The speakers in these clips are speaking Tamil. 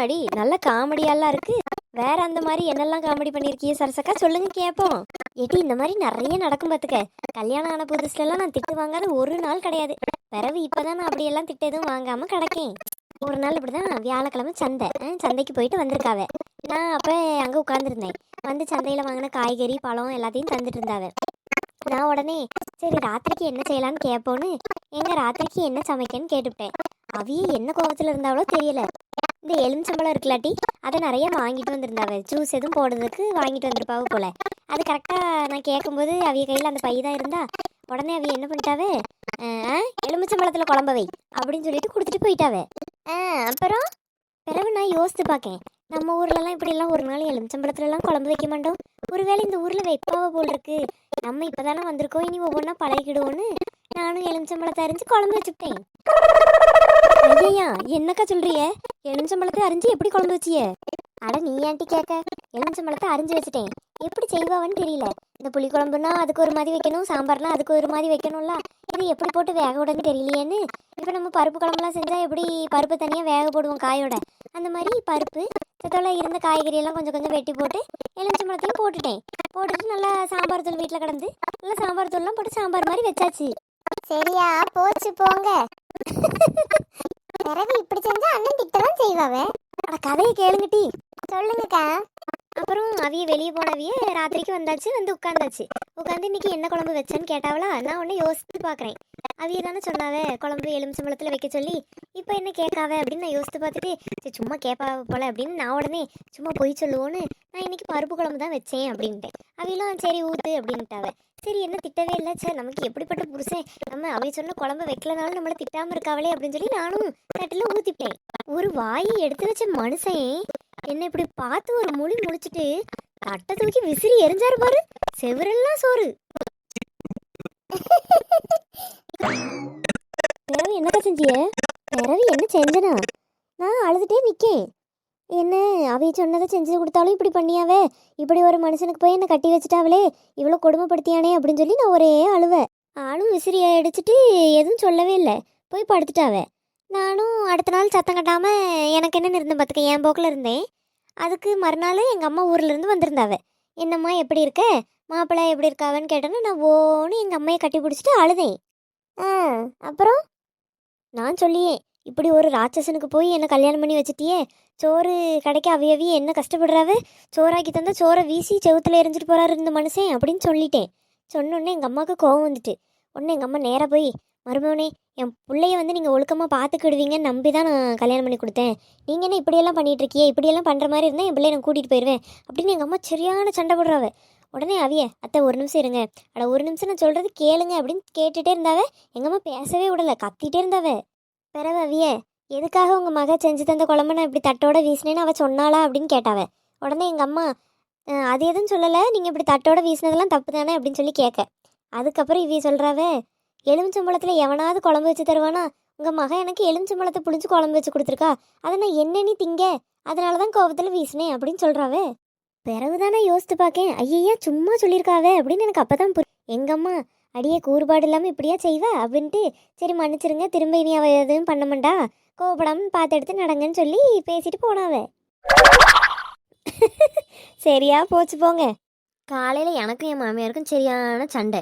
எம்மாடி நல்ல காமெடியெல்லாம் இருக்கு. வேற அந்த மாதிரி என்னெல்லாம் காமெடி பண்ணிருக்கீங்க சரசக்கா? சொல்லுங்க கேப்போம். ஏடி இந்த மாதிரி நிறைய நடக்கும் பாத்துக்க. கல்யாணம் ஆன புதுசுல எல்லாம் நான் திட்டு வாங்காத ஒரு நாள் கிடையாது. பிறகு இப்பதான் நான் அப்படியெல்லாம் திட்டு எதுவும் வாங்காம கிடக்கேன். ஒரு நாள் இப்படிதான் வியாழக்கிழமை சந்தை. சந்தைக்கு போயிட்டு வந்திருக்காவ. நான் அப்ப அங்க உட்காந்துருந்தேன் வந்து சந்தையில வாங்கின காய்கறி பழம் எல்லாத்தையும் தந்துட்டு இருந்தாவ. நான் உடனே சரி ராத்திரிக்கு என்ன செய்யலாம்னு கேட்போன்னு எங்க ராத்திரிக்கு என்ன சமைக்கன்னு கேட்டுவிட்டேன். அவிய என்ன கோவத்துல இருந்தாலோ தெரியல. இந்த எலுமிச்சம்பழம் இருக்குலாட்டி அதை நிறைய வாங்கிட்டு வந்திருந்தாவ. ஜூஸ் எதுவும் போடுறதுக்கு வாங்கிட்டு வந்திருப்பாவ போல. அது கரெக்டாக நான் கேட்கும்போது அவிய கையில் அந்த பை தான் இருந்தா உடனே அவிய என்ன பண்ணிட்டாவே? எலுமிச்சம்பழத்தில் குழம்ப வை அப்படின்னு சொல்லிட்டு கொடுத்துட்டு போயிட்டாவே. அப்புறம்? பிறகு நான் யோசித்து பார்க்கேன் நம்ம ஊர்லலாம் இப்படிலாம் ஒரு நாள் எலுமிச்சம்பழத்துலலாம் குழம்பு வைக்க மாட்டோம். ஒருவேளை இந்த ஊரில் வைப்பாவ போல் இருக்கு. நம்ம இப்போதானே வந்திருக்கோம். இனி ஒவ்வொன்றா பழகிடுவோன்னு நானும் எலுமிச்சம்பழத்தை அரிஞ்சு குழம்பு வச்சுட்டேன் ஐயா என்னக்கா சொல்றிய எலுமிச்சம்பழத்தை அரிஞ்சு எப்படி குழம்பு வச்சிய? அட நீ ஏன்ட்டி கேட்க? எலுமிச்சம்பழத்தை அரிஞ்சு வச்சுட்டேன். எப்படி செய்வாவன்னு தெரியல. இந்த புளி குழம்புனா அதுக்கு ஒரு மாதிரி வைக்கணும் சாம்பார்னா அதுக்கு ஒரு மாதிரி வைக்கணும்ல. இது எப்படி போட்டு வேக விடன்னு தெரியலையேன்னு. இப்போ நம்ம பருப்பு குழம்புலாம் செஞ்சால் எப்படி பருப்பு தனியாக வேக போடுவோம் காயோட? அந்த மாதிரி பருப்பு இதோட இருந்த காய்கறியெல்லாம் கொஞ்சம் கொஞ்சம் வெட்டி போட்டு எலுமிச்சம்பழத்தையும் போட்டுட்டேன். போட்டுட்டு நல்லா சாம்பார் தூள் வீட்டில் கிடந்து நல்லா சாம்பார் தூள்லாம் போட்டு சாம்பார் மாதிரி வச்சாச்சு. சரியா போச்சு போங்க. பிறகு இப்படி செஞ்சா அண்ணன் திட்டதான் செய்வாவே? அட கதையை கேளுங்கட்டி. சொல்லுங்கக்கா. அப்புறம் அவிய வெளியே போனவிய ராத்திரிக்கு வந்தாச்சு வந்து உட்காந்தாச்சு. உட்காந்து இன்னைக்கு என்ன குழம்பு வச்சேன்னு கேட்டாவளா? நான் உடனே யோசித்து பார்க்குறேன். அவிய தானே சொன்னாவே குழம்பு எலுமிச்சம்பழத்தில் வைக்க சொல்லி இப்போ என்ன கேட்காவ? அப்படின்னு நான் யோசித்து பார்த்துட்டு சரி சும்மா கேட்பா போல அப்படின்னு நான் உடனே சும்மா பொய் சொல்லுவோன்னு நான் இன்னைக்கு பருப்பு குழம்பு தான் வச்சேன் அப்படின்ட்டு அவையெல்லாம் சரி ஊத்து அப்படின்ட்டாவே. சரி என்ன திட்டவே இல்லை. சார் நமக்கு எப்படிப்பட்ட புருஷன்? நம்ம அவை சொன்ன குழம்பு வைக்கலனாலும் நம்மளை திட்டாம இருக்காவளே அப்படின்னு சொல்லி நானும் தட்டில் ஊற்றிட்டேன் ஒரு வாயை எடுத்து வச்ச மனுஷன் என்ன இப்படி பார்த்து ஒரு மொழி முடிச்சுட்டு தட்டை தூக்கி விசிறி எரிஞ்சாரு பாரு. செவரெல்லாம் சோறு. பிறவி என்னக்கா செஞ்சிய? பிறவி என்ன செஞ்சனா? நான் அழுதுட்டே நிக்கேன். என்ன அவை சொன்னதை செஞ்சு கொடுத்தாலும் இப்படி பண்ணியாவே? இப்படி ஒரு மனுஷனுக்கு போய் என்ன கட்டி வச்சுட்டாவளே இவ்வளோ கொடுமைப்படுத்தியானே அப்படின்னு சொல்லி நான் ஒரே அழுவேன் ஆளும் விசிறியை அடிச்சிட்டு எதுவும் சொல்லவே இல்லை. போய் படுத்துட்டாவே. நானும் அடுத்த நாள் சத்தம் கட்டாமல் எனக்கு என்ன இருந்தேன் பார்த்துக்க? என் போக்கில் இருந்தேன். அதுக்கு மறுநாள் எங்கள் அம்மா ஊர்லேருந்து வந்திருந்தாவ. என்னம்மா எப்படி இருக்க? மாப்பிள்ளை எப்படி இருக்காவன்னு கேட்டோன்னா நான் ஓன்னு எங்கள் அம்மையை கட்டி பிடிச்சிட்டு அழுதேன். ஆ அப்புறம்? நான் சொல்லியே இப்படி ஒரு ராட்சசனுக்கு போய் என்ன கல்யாணம் பண்ணி வச்சிட்டியே? சோறு கிடைக்க அவிய அவிய என்ன கஷ்டப்படுறாவு? சோறாக்கி தந்தால் சோறை வீசி செவுத்துல எரிஞ்சிட்டு போறாரு இந்த மனுஷன் அப்படின்னு சொல்லிட்டேன். சொன்னோடனே எங்கள் அம்மாவுக்கு கோவம் வந்துட்டு. உடனே எங்கள் அம்மா நேராக போய் மருமவனே என் பிள்ளைய வந்து நீங்கள் ஒழுக்கமாக பார்த்துக்கிடுவீங்கன்னு நம்பி தான் நான் கல்யாணம் பண்ணி கொடுத்தேன். நீங்கள் என்ன இப்படியெல்லாம் பண்ணிகிட்டு இருக்கியே இப்படியெல்லாம் பண்ணுற மாதிரி இருந்தால் என் பிள்ளைய நான் கூட்டிகிட்டு போயிடுவேன் அப்படின்னு எங்கள் அம்மா சரியான சண்டை போடுறாவ. உடனே அவிய அத்தை ஒரு நிமிஷம் இருங்க. அட ஒரு நிமிஷம் நான் சொல்கிறது கேளுங்க அப்படின்னு கேட்டுகிட்டே இருந்தாவே. எங்கள் அம்மா பேசவே விடலை கத்திட்டே இருந்தாவே. பிறகு எதுக்காக உங்கள் மக செஞ்சு தந்த குழம்பு நான் இப்படி தட்டோட வீசினேன்னு அவள் சொன்னாளா அப்படின்னு கேட்டாவ. உடனே எங்கள் அம்மா அது எதுவும் சொல்லலை நீங்கள் இப்படி தட்டோட வீசினதெல்லாம் தப்பு தானே அப்படின்னு சொல்லி கேட்க அதுக்கப்புறம் இவிய சொல்கிறாவே எலுமிச்சம்பழத்தில் எவனாவது குழம்பு வச்சு தருவானா? உங்கள் மகன் எனக்கு எலுமிச்சம்பழத்தை புளிஞ்சு குழம்பு வச்சு கொடுத்துருக்கா. அதை நான் என்னென்னு திங்க? அதனால தான் கோபத்தில் வீசினேன் அப்படின்னு சொல்கிறாவே பிறகுதானே யோசித்து பார்க்கேன் ஐயா சும்மா சொல்லியிருக்காவே அப்படின்னு எனக்கு அப்போ தான் புரி எங்கள் அம்மா அடியே கூறுபாடு இல்லாமல் இப்படியா செய்வா? அப்படின்ட்டு சரி மன்னிச்சிருங்க. திரும்ப இனி அவ எதுவும் பண்ண மாட்டா கோவப்படாமல் பார்த்து எடுத்து நடங்கன்னு சொல்லி பேசிட்டு போனாவே சரியா போச்சு போங்க. காலையில் எனக்கும் என் மாமியாருக்கும் சரியான சண்டை.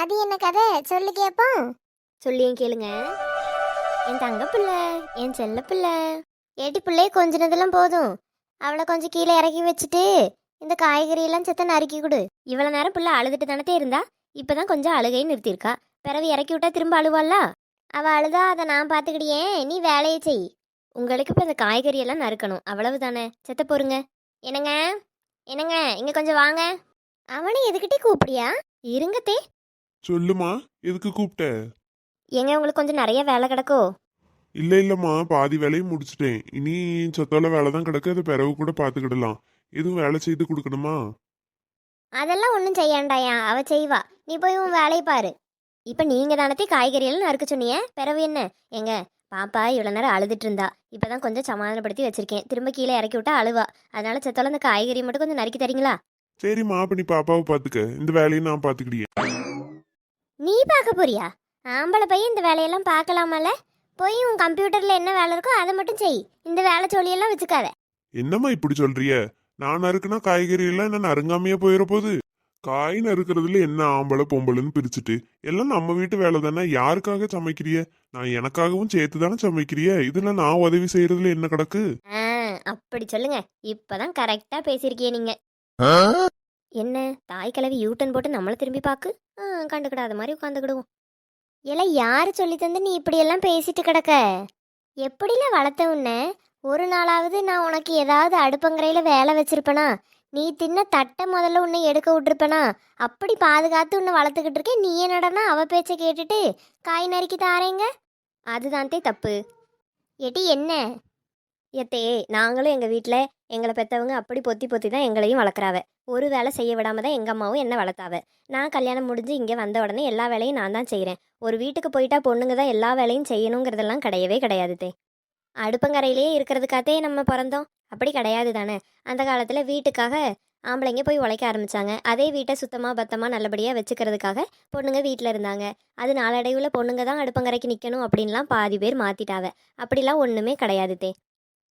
அது என்ன கதை? சொல்லு கேப்போம். சொல்லியும் கேளுங்க. என் தங்க பிள்ளை என் செல்ல பிள்ளை ஏட்டி பிள்ளைய கொஞ்சினதெல்லாம் போதும். அவளை கொஞ்சம் கீழே இறக்கி வச்சுட்டு இந்த காய்கறி எல்லாம் செத்த நறுக்கி கொடு. இவ்வளோ நேரம் பிள்ளை அழுதுட்டு தானே இருந்தா? இப்பதான் கொஞ்சம் அழுகையை நிறுத்தியிருக்கா. பிறகு இறக்கி விட்டா திரும்ப அழுவாள்ல அவ அழுதா அதை நான் பார்த்துக்கிடியே நீ வேலையை செய். உங்களுக்கு இப்போ இந்த காய்கறி எல்லாம் நறுக்கணும். அவ்வளவுதானே? செத்த போருங்க. என்னங்க? என்னங்க? இங்க கொஞ்சம் வாங்க. அவனை எதுக்கிட்டே கூப்பிடியா? இருங்கத்தே சொல்லுமா எதுக்கு கூப்பிட்ட? ஏங்க உங்களுக்கு கொஞ்சம் நிறைய வேலை கிடக்கோ? இல்ல இல்லம்மா பாதி வேலையும் முடிச்சிட்டேன். இனி சொத்தோல வேலை தான் கிடக்கு. அதை பிறகு கூட பாத்துக்கிடலாம் எதுவும் வேலை செய்து கொடுக்கணுமா? அதெல்லாம் ஒன்றும் செய்யாண்டாயா அவ செய்வா. நீ போய் உன் வேலையை பாரு. இப்போ நீங்க தானத்தே காய்கறி எல்லாம் நறுக்க சொன்னீங்க? பிறவு என்ன? எங்க பாப்பா இவ்வளோ நேரம் அழுதுட்டு இருந்தா. இப்பதான் கொஞ்சம் சமாதானப்படுத்தி வச்சிருக்கேன். திரும்ப கீழே இறக்கி விட்டா அழுவா. அதனால செத்தோல இந்த காய்கறி மட்டும் கொஞ்சம் நறுக்கி தரீங்களா? சரிம்மா அப்ப நீ பாப்பாவை பாத்துக்க. இந்த வேலையை நான் பாத்துக்கிடியே நீ பார்க்க போறியா? ஆம்பளை பையன் இந்த வேலையெல்லாம் பார்க்கலாமல போய் உன் கம்ப்யூட்டர்ல என்ன வேலை இருக்கோ அதை மட்டும் செய். இந்த வேலை சொல்லியெல்லாம் வச்சுக்காத. என்னம்மா இப்படி சொல்றிய நான் நறுக்குனா காய்கறி எல்லாம் என்ன நறுங்காமையே போயிட போகுது? காய் நறுக்கிறதுல என்ன ஆம்பளை பொம்பளைன்னு பிரிச்சுட்டு எல்லாம் நம்ம வீட்டு வேலை தானே யாருக்காக சமைக்கிறிய? நான் எனக்காகவும் சேர்த்து தானே சமைக்கிறிய? இதுல நான் உதவி செய்யறதுல என்ன கிடக்கு ஆ அப்படி சொல்லுங்க. இப்பதான் கரெக்டா பேசியிருக்கிய நீங்க. என்ன தாய் கிழவி யூட்டன் போட்டு நம்மள திரும்பி பாக்கு? ஆ, கண்டுக்கிடாத மாதிரி உட்காந்துக்கிடுவோம். இல்ல யாரு சொல்லி தந்து நீ இப்படி எல்லாம் பேசிட்டு கிடக்க? எப்படில வளர்த்த உன்னை? ஒரு நாளாவது நான் உனக்கு ஏதாவது அடுப்பங்கரையில் வேலை வச்சிருப்பனா? நீ தின்ன தட்டை முதல்ல உன்னை எடுக்க விட்டுருப்பனா? அப்படி பாதுகாத்து உன்னை வளர்த்துக்கிட்டு இருக்கேன். நீ என்னடனா அவ பேச்சை கேட்டுட்டு காய் நறுக்கி தாரேங்க? அதுதான்தே தப்பு. எட்டி என்ன? எத்தே நாங்களும் எங்கள் வீட்டில் எங்களை பெற்றவங்க அப்படி பொத்தி பொத்தி தான் எங்களையும் வளர்க்குறாவ. ஒரு வேலை செய்ய விடாம தான் எங்கள் அம்மாவும் என்ன வளர்த்தாவ. நான் கல்யாணம் முடிஞ்சு இங்கே வந்த உடனே எல்லா வேலையும் நான் தான் செய்கிறேன் ஒரு வீட்டுக்கு போயிட்டா பொண்ணுங்க தான் எல்லா வேலையும் செய்யணுங்கிறதெல்லாம் கிடையவே கிடையாது தே. அடுப்பங்கரையிலேயே இருக்கிறதுக்காத்தே நம்ம பிறந்தோம். அப்படி கிடையாது தானே? அந்த காலத்தில் வீட்டுக்காக ஆம்பளைங்க போய் உழைக்க ஆரம்பிச்சாங்க. அதே வீட்டை சுத்தமாக பத்தமாக நல்லபடியாக வச்சுக்கிறதுக்காக பொண்ணுங்க வீட்டில் இருந்தாங்க. அது நாளடைவில் பொண்ணுங்க தான் அடுப்பங்கரைக்கு நிற்கணும் அப்படின்லாம் பாதி பேர் மாற்றிட்டாவ அப்படிலாம் ஒன்றுமே கிடையாது தே.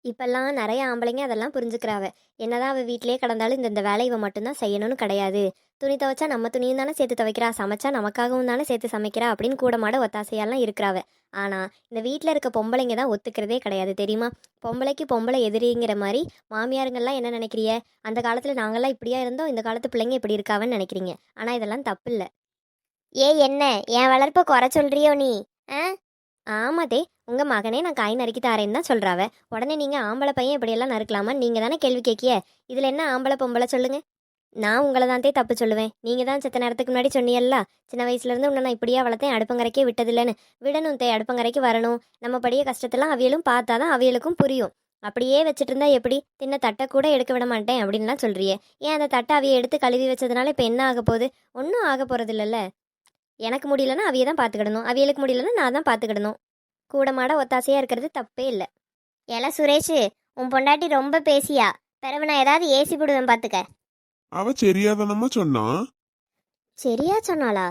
இப்பெல்லாம் நிறைய ஆம்பளைங்க அதெல்லாம் புரிஞ்சுக்கிறாவ என்னதான் அவள் வீட்டிலேயே கிடந்தாலும் இந்த இந்த வேலை இவன் மட்டும்தான் செய்யணும்னு கிடையாது. துணி துவைச்சா நம்ம துணியும் தானே சேர்த்து துவைக்கிறா சமைச்சா நமக்காகவும் தானே சேர்த்து சமைக்கிறா அப்படின்னு கூட மாட ஒத்தாசையெல்லாம் இருக்கிறாவ. ஆனால் இந்த வீட்டில் இருக்க பொம்பளைங்க தான் ஒத்துக்கிறதே கிடையாது தெரியுமா? பொம்பளைக்கு பொம்பளை எதிரிங்கிற மாதிரி மாமியாருங்கெல்லாம் என்ன நினைக்கிறிய? அந்த காலத்தில் நாங்கள்லாம் இப்படியா இருந்தோம் இந்த காலத்து பிள்ளைங்க இப்படி இருக்காவன்னு நினைக்கிறீங்க. ஆனால் இதெல்லாம் தப்பு இல்லை ஏ என்ன? என் வளர்ப்பை குறை சொல்றியோ நீ? ஆ? ஆமாதே உங்க மகனே நான் காய் நறுக்கி தாரேன்னு தான் சொல்றாவ. உடனே நீங்க ஆம்பளை பையன் இப்படியெல்லாம் நறுக்கலாமா? நீங்க தானே கேள்வி கேட்கிய இதுல என்ன ஆம்பளை பொம்பளை சொல்லுங்க? நான் உங்களை தான் தப்பு சொல்லுவேன். நீங்க தான் செத்த நேரத்துக்கு முன்னாடி சொன்னீங்கல்ல சின்ன வயசுல இருந்து உன்னை நான் இப்படியா வளர்த்தேன் அடுப்பங்கரைக்கே விட்டதில்லைன்னு. விடணும் தே அடுப்பங்கரைக்கு வரணும். நம்ம படிய கஷ்டத்தெல்லாம் அவியலும் பார்த்தாதான் அவியலுக்கும் புரியும். அப்படியே வச்சுட்டு இருந்தா எப்படி? தின்ன தட்டை கூட எடுக்க விட மாட்டேன் அப்படின்லாம் சொல்றியே. ஏன் அந்த தட்டை அவிய எடுத்து கழுவி வச்சதுனால இப்போ என்ன ஆக போகுது ஒன்றும் ஆக போறது இல்லைல்ல எனக்கு முடியலன்னா அவிய தான் பார்த்துக்கிடணும் அவியலுக்கு முடியலன்னா நான் தான் பார்த்துக்கிடணும் கூட மாட ஒத்தாசையா இருக்கிறது தப்பே இல்லை. ஏல சுரேஷ் உன் பொண்டாட்டி ரொம்ப பேசியா? பிறகு நான் ஏதாவது ஏசி போடுவேன் பார்த்துக்க அவ சரியாதானம்மா சொன்னா? சரியா சொன்னாளா?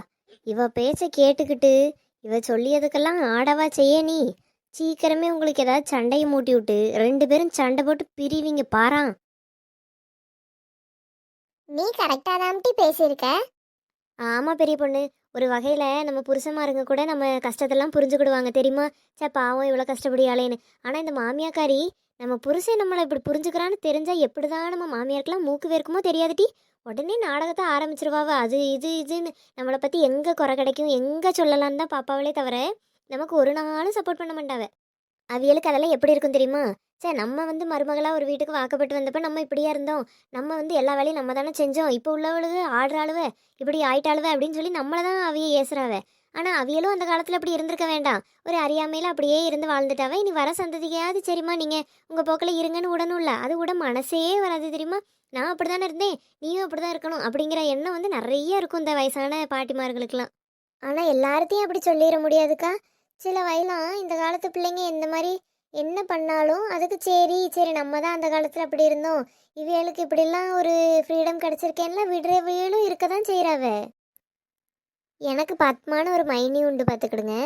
இவ பேச்ச கேட்டுக்கிட்டு இவ சொல்லியதுக்கெல்லாம் ஆடவா செய்ய நீ? சீக்கிரமே உங்களுக்கு ஏதாவது சண்டையை மூட்டி விட்டு ரெண்டு பேரும் சண்டை போட்டு பிரிவீங்க பாரான் நீ கரெக்டா தான்ட்டி பேசியிருக்க. ஆமா பெரிய பொண்ணு. ஒரு வகையில் நம்ம புருஷமாருங்க கூட நம்ம கஷ்டத்தெல்லாம் புரிஞ்சுக்கிடுவாங்க. தெரியுமா? சே பாவம் இவ்வளோ கஷ்டப்படியாளேன்னு. ஆனால் இந்த மாமியாக்காரி நம்ம புருஷன் நம்மளை இப்படி புரிஞ்சுக்கிறான்னு தெரிஞ்சா எப்படிதான் நம்ம மாமியாருக்கெல்லாம் மூக்கு வேர்க்குமோ தெரியாதுட்டி உடனே நாடகத்தை ஆரம்பிச்சிருவாவ. அது இது இதுன்னு. நம்மளை பற்றி எங்கே குறை கிடைக்கும் எங்கே சொல்லலான்னு தான் பாப்பாவளே தவிர நமக்கு ஒரு நாளும் சப்போர்ட் பண்ண மாட்டாவே. அவியலுக்கு அதெல்லாம் எப்படி இருக்கும் தெரியுமா? சே நம்ம வந்து மருமகளாக ஒரு வீட்டுக்கு வாக்கப்பட்டு வந்தப்ப நம்ம இப்படியா இருந்தோம். நம்ம வந்து எல்லா வேலையும் நம்ம தானே செஞ்சோம். இப்போ உள்ளவளுக்கு ஆடுற அளவு இப்படி ஆயிட்டாளுவ அப்படின்னு சொல்லி நம்மளை தான் அவிய ஏசுறாவ. ஆனால் அவியலும் அந்த காலத்தில் அப்படி இருந்திருக்க வேண்டாம். ஒரு அறியாமையில் அப்படியே இருந்து வாழ்ந்துட்டாவே. இனி வர சந்ததிக்கையாவது சரிம்மா நீங்கள் உங்கள் போக்கில் இருங்கன்னு விடணும்ல அது விட மனசே வராது தெரியுமா? நான் அப்படி தானே இருந்தேன். நீயும் அப்படி தான் இருக்கணும் அப்படிங்கிற எண்ணம் வந்து நிறைய இருக்கும் இந்த வயசான பாட்டிமார்களுக்கெல்லாம். ஆனால் எல்லார்த்தையும் அப்படி சொல்லிட முடியாதுக்கா. சில வயலாம் இந்த காலத்து பிள்ளைங்க இந்த மாதிரி என்ன பண்ணாலும் அதுக்கு சரி சரி நம்ம தான் அந்த காலத்தில் அப்படி இருந்தோம். இவளுக்கு இப்படிலாம் ஒரு ஃப்ரீடம் கிடச்சிருக்கேன்ல விடுறவைகளும் இருக்க தான் செய்கிறாவ எனக்கு பத்மான ஒரு மைனி உண்டு பார்த்துக்கிடுங்க.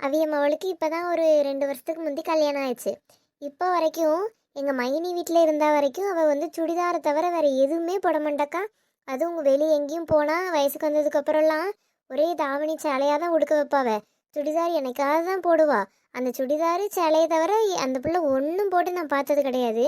அவிய மவளுக்கு இப்போ தான் ஒரு ரெண்டு வருஷத்துக்கு முந்தி கல்யாணம் ஆயிடுச்சு. இப்போ வரைக்கும் எங்கள் மைனி வீட்டில் இருந்தால் வரைக்கும் அவள் வந்து சுடிதாரை தவிர வேறு எதுவுமே போட மாட்டாக்கா. அதுவும் வெளியே எங்கேயும் போனால் வயசுக்கு வந்ததுக்கப்புறம்லாம் ஒரே தாவணி சேலையாக தான் உடுக்க வைப்பாவ. சுடிதார் எனக்காக தான் போடுவா. அந்த சுடிதார் சேலையை தவிர அந்த பிள்ளை ஒன்றும் போட்டு நான் பார்த்தது கிடையாது.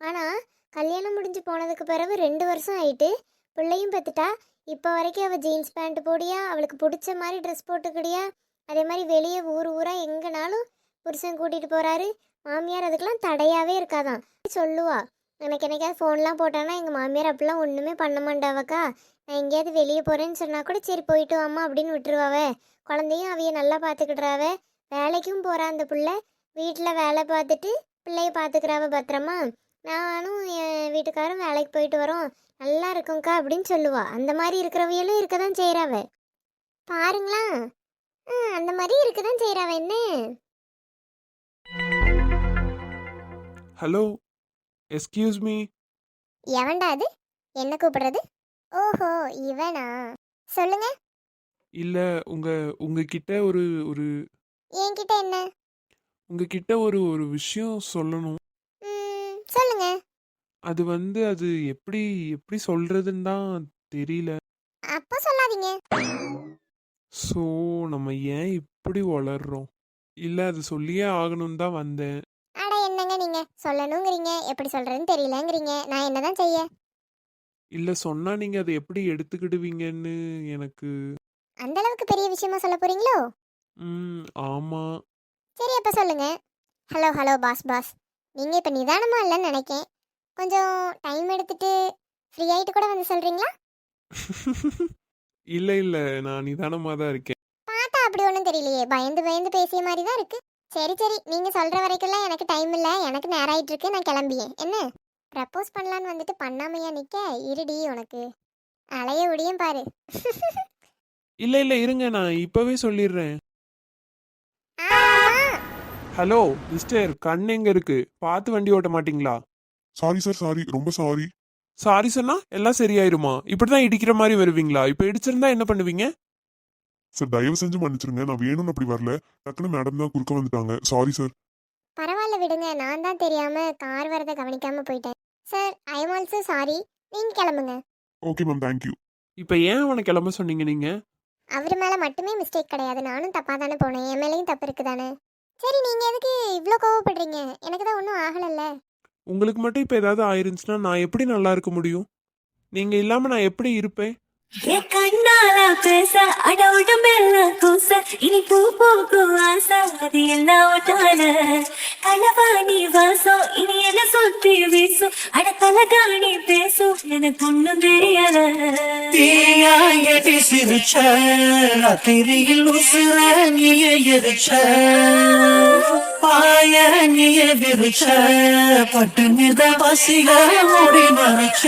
ஆனால் கல்யாணம் முடிஞ்சு போனதுக்கு பிறகு ரெண்டு வருஷம் ஆயிட்டு பிள்ளையும் பார்த்துட்டா இப்போ வரைக்கும் அவள் ஜீன்ஸ் பேண்ட் போடியா அவளுக்கு பிடிச்ச மாதிரி ட்ரெஸ் போட்டுக்கிடியா. அதே மாதிரி வெளியே ஊர் ஊராக எங்கேனாலும் புருஷன் கூட்டிகிட்டு போகிறாரு மாமியார் அதுக்கெல்லாம் தடையாகவே இருக்காதான். சொல்லுவா எனக்கு என்னைக்காவது ஃபோன்லாம் போட்டானா எங்கள் மாமியார் அப்படிலாம் ஒன்றுமே பண்ண மாட்டாவக்கா. நான் எங்கேயாவது வெளியே போகிறேன்னு சொன்னால் கூட சரி போயிட்டு வாம்மா அப்படின்னு விட்டுருவாவே. குழந்தையும் அவைய நல்லா பார்த்துக்கிடுறாவ வேலைக்கும் போகிறா அந்த பிள்ளை. வீட்டில் வேலை பார்த்துட்டு பிள்ளைய பார்த்துக்கிறாவ பத்திரமா. நானும் என் வீட்டுக்காரும் வேலைக்கு போயிட்டு வரோம். நல்லா இருக்கும்க்கா அப்படின்னு சொல்லுவா. அந்த மாதிரி இருக்கிறவையெல்லாம் இருக்க தான் செய்கிறாவ பாருங்களா. ஆ, அந்த மாதிரி இருக்க தான் செய்கிறாவ என்ன? ஹலோ எஸ்கியூஸ் மீ எவன்டா அது? என்ன கூப்பிடுறது? ஓஹோ இவனா? சொல்லுங்க. இல்லை உங்க உங்ககிட்ட ஒரு ஒரு என்கிட்ட என்ன? உங்ககிட்ட ஒரு ஒரு விஷயம் சொல்லணும். ம், சொல்லுங்க. அது வந்து அது எப்படி எப்படி சொல்றதுன்னு தான் தெரியல. அப்போ சொல்லாதீங்க. ஸோ நம்ம ஏன் இப்படி வளர்றோம்? இல்லை அது சொல்லியே ஆகணும்னு தான் வந்தேன். நீங்க? சொல்லணுங்கிறீங்க. எப்படி சொல்றதுன்னு தெரியலங்கிறீங்க. நான் என்னதான் செய்ய? இல்லை சொன்னா நீங்க அதை எப்படி எடுத்துக்கிடுவீங்கன்னு எனக்கு அந்த அளவுக்கு பெரிய விஷயமா சொல்ல போறீங்களோ? ம் ஆமாம் சரி அப்ப சொல்லுங்க. Hello hello boss boss. நீங்க இப்ப நிதானமா இல்லைன்னு நினைக்கேன். கொஞ்சம் டைம் எடுத்துட்டு ஃப்ரீ ஆயிட்டு கூட வந்து சொல்றீங்களா? இல்லை இல்லை. நான் நிதானமாக தான் இருக்கேன். பார்த்தா அப்படி ஒன்றும் தெரியலையே. பயந்து பயந்து பேசிய மாதிரி தான் இருக்கு. சரி சரி. நீங்க சொல்ற வரைக்கும்லாம் எனக்கு டைம் இல்லை. எனக்கு நேரம் ஆயிட்டு இருக்கு நான் கிளம்பியேன். என்ன? ப்ரப்போஸ் பண்ணலான்னு வந்துட்டு பண்ணாமையா நிக்க? இருடி உனக்கு. அலைய முடியும் பாரு. இல்லை இல்லை. இருங்க. நான் இப்போவே சொல்லிடுறேன். ஹலோ மிஸ்டர் கண் எங்க இருக்கு? பார்த்து வண்டி ஓட்ட மாட்டீங்களா? சாரி சார் சாரி ரொம்ப சாரி சாரி சொன்னா எல்லாம் சரியாயிருமா? இப்படிதான் இடிக்கிற மாதிரி வருவீங்களா? இப்போ இடிச்சிருந்தா என்ன பண்ணுவீங்க? சார் தயவு செஞ்சு மன்னிச்சிருங்க. நான் வேணும்னு அப்படி வரல. டக்குனு மேடம் தான் குறுக்க வந்துட்டாங்க. சாரி சார் பரவாயில்ல விடுங்க. நான் தான் தெரியாம கார் வரதை கவனிக்காம போயிட்டேன். Sir I am also sorry நீங்க கிளம்புங்க. ஓகே மேம் தேங்க்யூ இப்போ ஏன் அவனை கிளம்ப சொன்னீங்க நீங்க? அவர் மேல மட்டுமே மிஸ்டேக் கிடையாது. நானும் தப்பா தானே போனேன். என் மேலேயும் தப்பு இருக்குதானே? சரி நீங்க எதுக்கு இவ்வளோ கோவப்படுறீங்க? எனக்கு தான் ஒன்றும் ஆகலைல்ல. உங்களுக்கு மட்டும் இப்போ ஏதாவது ஆயிருந்துச்சுன்னா நான் எப்படி நல்லா இருக்க முடியும்? நீங்க இல்லாம நான் எப்படி இருப்பேன்? கண்ணால பேச அட உடம்பெல்லாம் கூச இனி பூ பூக்கும் ஆசை அது எல்லாம் ஒட்டான கனவாணி வாசம் இனி என்ன சுத்தி வீசும்? அட தலகாணி பேசும் எனக்கு ஒண்ணும் தெரியல. தீயாயடி சிரிச்ச ராத்திரியில் உசுர நீய எரிச்ச. பாய நீய விரிச்ச பட்டு மித பசிக மூடி மறைச்ச.